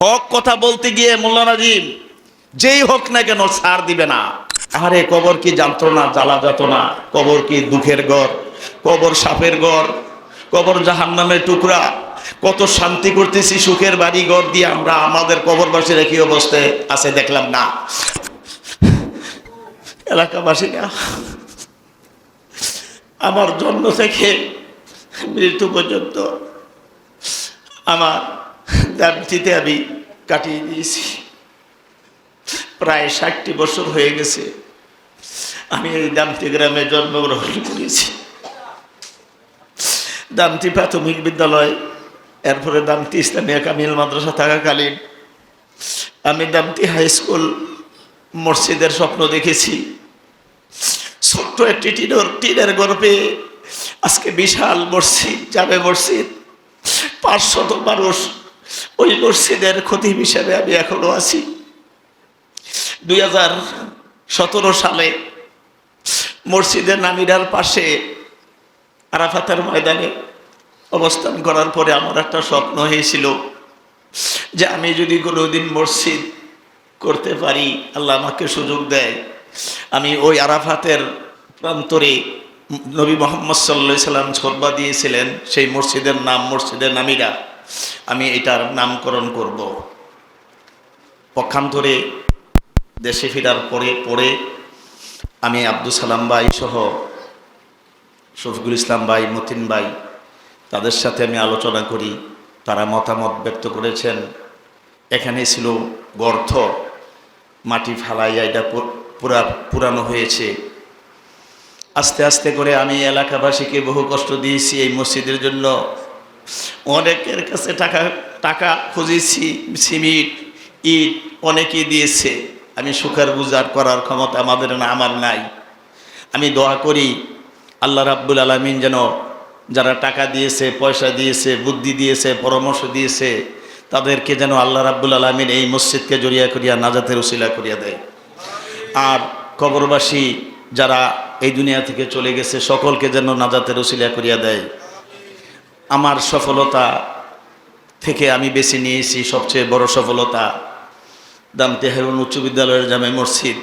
হক কথা বলতে গিয়ে মোল্লা নাজিম, যেই হোক না কেন ছাড় দিবে না। আরে কবর কি যন্ত্রণা, জ্বালা যাতনা, কবর কি দুঃখের ঘর, কবর সাপের ঘর, কবর জাহান্নামের টুকরা, কত শান্তি করতেছি সুখের বাড়ি ঘর দিয়ে আমরা আমাদের কবরবাসীরা কি অবস্থায় আছে, দেখলাম না। এলাকাবাসীরা আমার জন্ম থেকে মৃত্যু পর্যন্ত আমার দাবিতে আমি কাটিয়ে দিয়েছি। প্রায় ষাটটি বছর হয়ে গেছে। আমি এই দামতি গ্রামে জন্মগ্রহণ করেছি। দামতি প্রাথমিক বিদ্যালয়, এরপরে দামতি ইসলামিয়া কামিল মাদ্রাসা থাকাকালীন আমি দামতি হাই স্কুল মসজিদের স্বপ্ন দেখেছি। ছোট্ট একটি টিনের টিনের গর্ভে আজকে বিশাল মসজিদ যাবে মসজিদ। পাঁচশত মানুষ ওই মসজিদের ক্ষতি হিসাবে আমি এখনও আছি। দুই হাজার সতেরো সালে মসজিদের নামিরার পাশে আরাফাতের ময়দানে অবস্থান করার পরে আমার একটা স্বপ্ন হয়েছিল যে আমি যদি কোনোদিন মসজিদ করতে পারি, আল্লাহ আমাকে সুযোগ দেয়। আমি ওই আরাফাতের প্রান্তরে নবী মোহাম্মদ সাল্লা সাল্লাম ছদ্বা দিয়েছিলেন, সেই মসজিদের নাম মসজিদের নামিরা। আমি এটার নামকরণ করব। পক্ষান্তরে দেশে ফেরার পরে পরে আমি আব্দুল সালাম ভাই সহ শফিকুল ইসলাম ভাই, মতিন ভাই, তাদের সাথে আমি আলোচনা করি। তারা মতামত ব্যক্ত করেছেন। এখানে ছিল গর্থ মাটি ফালাইয়া এটা পুরা, পুরানো হয়েছে। আস্তে আস্তে করে আমি এলাকাবাসীকে বহু কষ্ট দিয়েছি এই মসজিদের জন্য। অনেকের কাছে টাকা টাকা খুঁজেছি, সিমিট, ইট, অনেকেই দিয়েছে। আমি সুখের গুজার করার ক্ষমতা আমাদের না, আমার নাই। আমি দোয়া করি, আল্লাহ রাব্বুল আলমিন যেন যারা টাকা দিয়েছে, পয়সা দিয়েছে, বুদ্ধি দিয়েছে, পরামর্শ দিয়েছে, তাদেরকে যেন আল্লাহ রাব্বুল আলমিন এই মসজিদকে জড়িয়া করিয়া, নাজাতের উসিলা করিয়া দেয়। আর কবরবাসী যারা এই দুনিয়া থেকে চলে গেছে, সকলকে যেন নাজাতের উসিলা করিয়া দেয়। আমার সফলতা থেকে আমি বেছে নিয়েছি সবচেয়ে বড় সফলতা। দামতে হেরুন উচ্চ বিদ্যালয়ের জামে মসজিদ।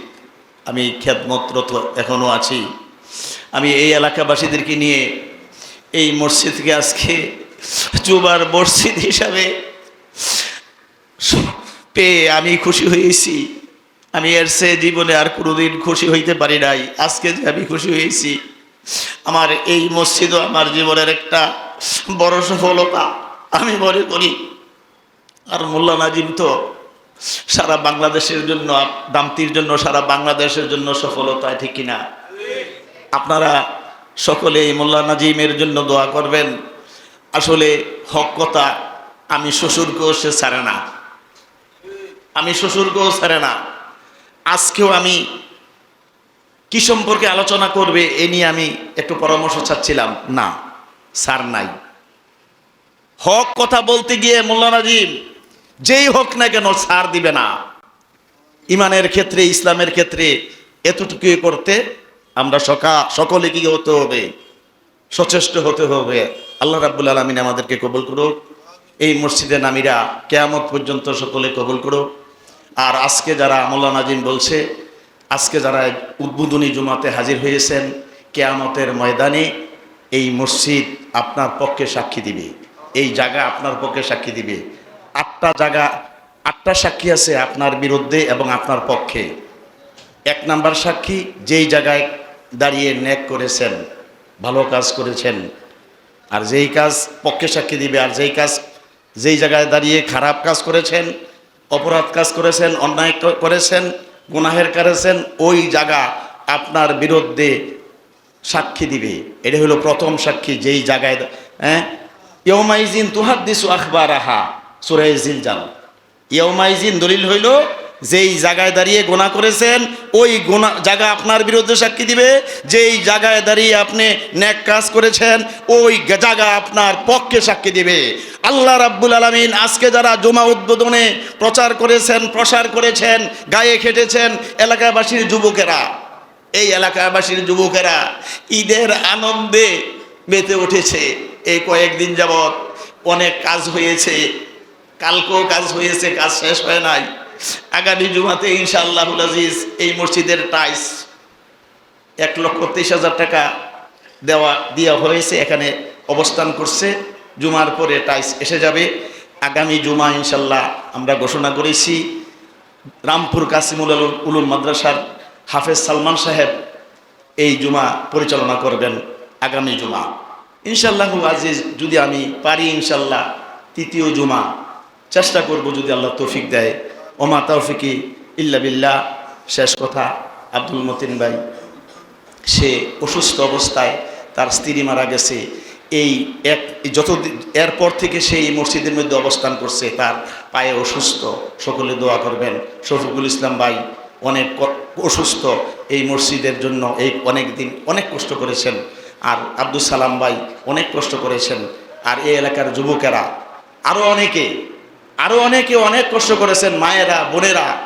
আমি খ্যাতমত্রত এখনও আছি। আমি এই এলাকাবাসীদেরকে নিয়ে এই মসজিদকে আজকে জুবার মসজিদ হিসাবে পেয়ে আমি খুশি হয়েছি। আমি এর সে জীবনে আর কোনোদিন খুশি হইতে পারি নাই। আজকে যে আমি খুশি হয়েছি, আমার এই মসজিদও আমার জীবনের একটা বড় সফলতা। আমি মনে করি, আর মোল্লা নাজিম তো সারা বাংলাদেশের জন্য, দামতির জন্য, সারা বাংলাদেশের জন্য সফলতা ঠিক কিনা? আপনারা সকলে এই মোল্লা নাজিমের জন্য দোয়া করবেন। আসলে হক কথা, আমি শ্বশুরকেও সে ছাড়ে না। আমি শ্বশুরকেও ছাড়ে না। আজকেও আমি কি সম্পর্কে আলোচনা করবে, এ নিয়ে আমি একটু পরামর্শ চাচ্ছিলাম। না। স্যার নাই। হক কথা বলতে গিয়ে মোল্লা নাজিম, যেই হোক না কেন সার দিবে না। ইমানের ক্ষেত্রে, ইসলামের ক্ষেত্রে এতটুকু করতে আমরা সকা, সকলে কি হতে হবে? সচেষ্ট হতে হবে। আল্লাহ রাব্বুল আলমিন আমাদেরকে কবল করুক। এই মসজিদে নামিরা কেয়ামত পর্যন্ত সকলে কবুল করুক। আর আজকে যারা আমল্লা নাজিম বলছে, আজকে যারা উদ্বোধনী জুমাতে হাজির হয়েছেন, কেয়ামতের ময়দানে এই মসজিদ আপনার পক্ষে সাক্ষী দিবে। এই জায়গা আপনার পক্ষে সাক্ষী দিবে। আটটা জায়গা, আটটা সাক্ষী আছে আপনার বিরুদ্ধে এবং আপনার পক্ষে। এক নাম্বার সাক্ষী যেই জায়গায় দাঁড়িয়ে ন্যাক করেছেন, ভালো কাজ করেছেন, আর যেই কাজ পক্ষে সাক্ষী দিবে, আর যেই কাজ, যেই জায়গায় দাঁড়িয়ে খারাপ কাজ করেছেন, অপরাধ কাজ করেছেন, অন্যায় করেছেন, গুনাহের করেছেন, ওই জায়গা আপনার বিরুদ্ধে সাক্ষী দিবে। এটা হলো প্রথম সাক্ষী, যেই জায়গায় হ্যাঁ? ইয়মাইজিন তুহাদ্দিসু আহা সুরাইজিল জান ইয়মাইজিন দলিল হইল, যেই জায়গায় দাঁড়িয়ে গোনা করেছেন, ওই গোনা জায়গা আপনার বিরুদ্ধে সাক্ষী দিবে। যেই জায়গায় দাঁড়িয়ে আপনি ন্যাক কাজ করেছেন, ওই জায়গা আপনার পক্ষে সাক্ষী দিবে। আল্লাহ রাব্বুল আলমিন আজকে যারা জমা উদ্বোধনে প্রচার করেছেন, প্রসার করেছেন, গায়ে খেটেছেন, এলাকাবাসীর যুবকেরা এই এলাকাবাসীর যুবকেরা ঈদের আনন্দে মেতে উঠেছে। এই কয়েকদিন যাবৎ অনেক কাজ হয়েছে। কালকেও কাজ হয়েছে, কাজ শেষ হয় নাই। আগামী জুমাতে ইনশাআল্লাহুল আজিজ এই মসজিদের টাইস এক লক্ষ তেইশ হাজার টাকা দেওয়া দেওয়া হয়েছে। এখানে অবস্থান করছে। জুমার পরে টাইস এসে যাবে। আগামী জুমা ইনশাল্লাহ আমরা ঘোষণা করেছি। রামপুর কাসিমুল উলুম মাদ্রাসার হাফেজ সালমান সাহেব এই জুমা পরিচালনা করবেন আগামী জুমা। ইনশাল্লাহ আজিজ, যদি আমি পারি ইনশাল্লাহ তৃতীয় জুমা। চেষ্টা করব যদি আল্লাহ তৌফিক দেয়। ওমা তৌফিকি ইল্লা বিল্লাহ। শেষ কথা, আব্দুল মতিন ভাই, সে অসুস্থ অবস্থায় তার স্ত্রী মারা গেছে। এই এক যত এরপর থেকে সে এই মসজিদের মধ্যে অবস্থান করছে। তার পায়ে অসুস্থ। সকলে দোয়া করবেন। শফিকুল ইসলাম ভাই অনেক অসুস্থ এই মসজিদের জন্য এই অনেক দিন অনেক কষ্ট করেছেন। আর আব্দুল সালাম ভাই অনেক কষ্ট করেছেন। আর এই এলাকার যুবকেরা আরও অনেকে আরও অনেকে অনেক কষ্ট করেছেন। মায়েরা, বোনেরা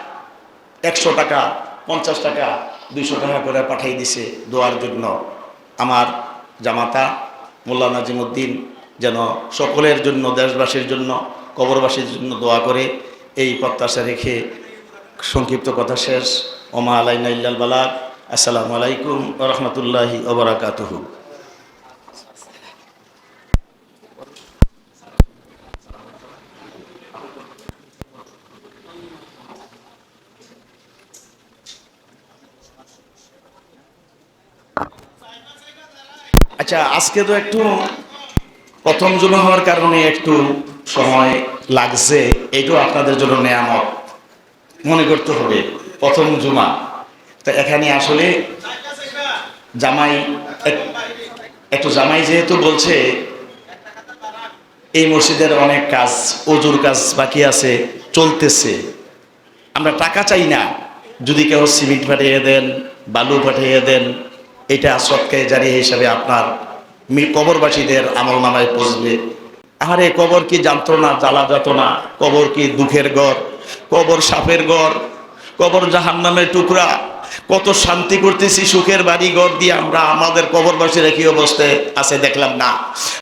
একশো টাকা, পঞ্চাশ টাকা, দুইশো টাকা করে পাঠিয়ে দিছে দোয়ার জন্য। আমার জামাতা মোল্লা নাজিমুদ্দিন যেন সকলের জন্য, দেশবাসীর জন্য, কবরবাসীর জন্য দোয়া করে এই প্রত্যাশা রেখে সংক্ষিপ্ত কথা শেষ। ওমা আলাইনা ইল্লাল বালাক আসসালামু আলাইকুম রহমতুল্লাহি ওবরাকাতুহু আচ্ছা আজকে তো একটু প্রথম জুমা হওয়ার কারণে একটু সময় লাগছে, এটাও আপনাদের জন্য নেয়ামত। মনে করতে হবে, প্রথম জুমা। তো এখানে আসলে জামাই, এক- একটু জামাই যেহেতু বলছে, এই মসজিদের অনেক কাজ, অজুর কাজ বাকি আছে, চলতেছে। আমরা টাকা চাই না। যদি কেউ সিমেন্ট পাঠিয়ে দেন, বালু পাঠিয়ে দেন, এটা সৎকায় জারি হিসাবে আপনার কবরবাসীদের আমল নামায় পৌঁছবে। আরে কবর কি যন্ত্রণা জ্বালা যাতনা কবর কি দুঃখের ঘর? কবর সাপের ঘর, কবর জাহান্নামের টুকরা। কত শান্তি করতেছি সুখের বাড়ি ঘর দিয়ে আমরা আমাদের কবরবাসীরা কি অবস্থায় আছে দেখলাম না।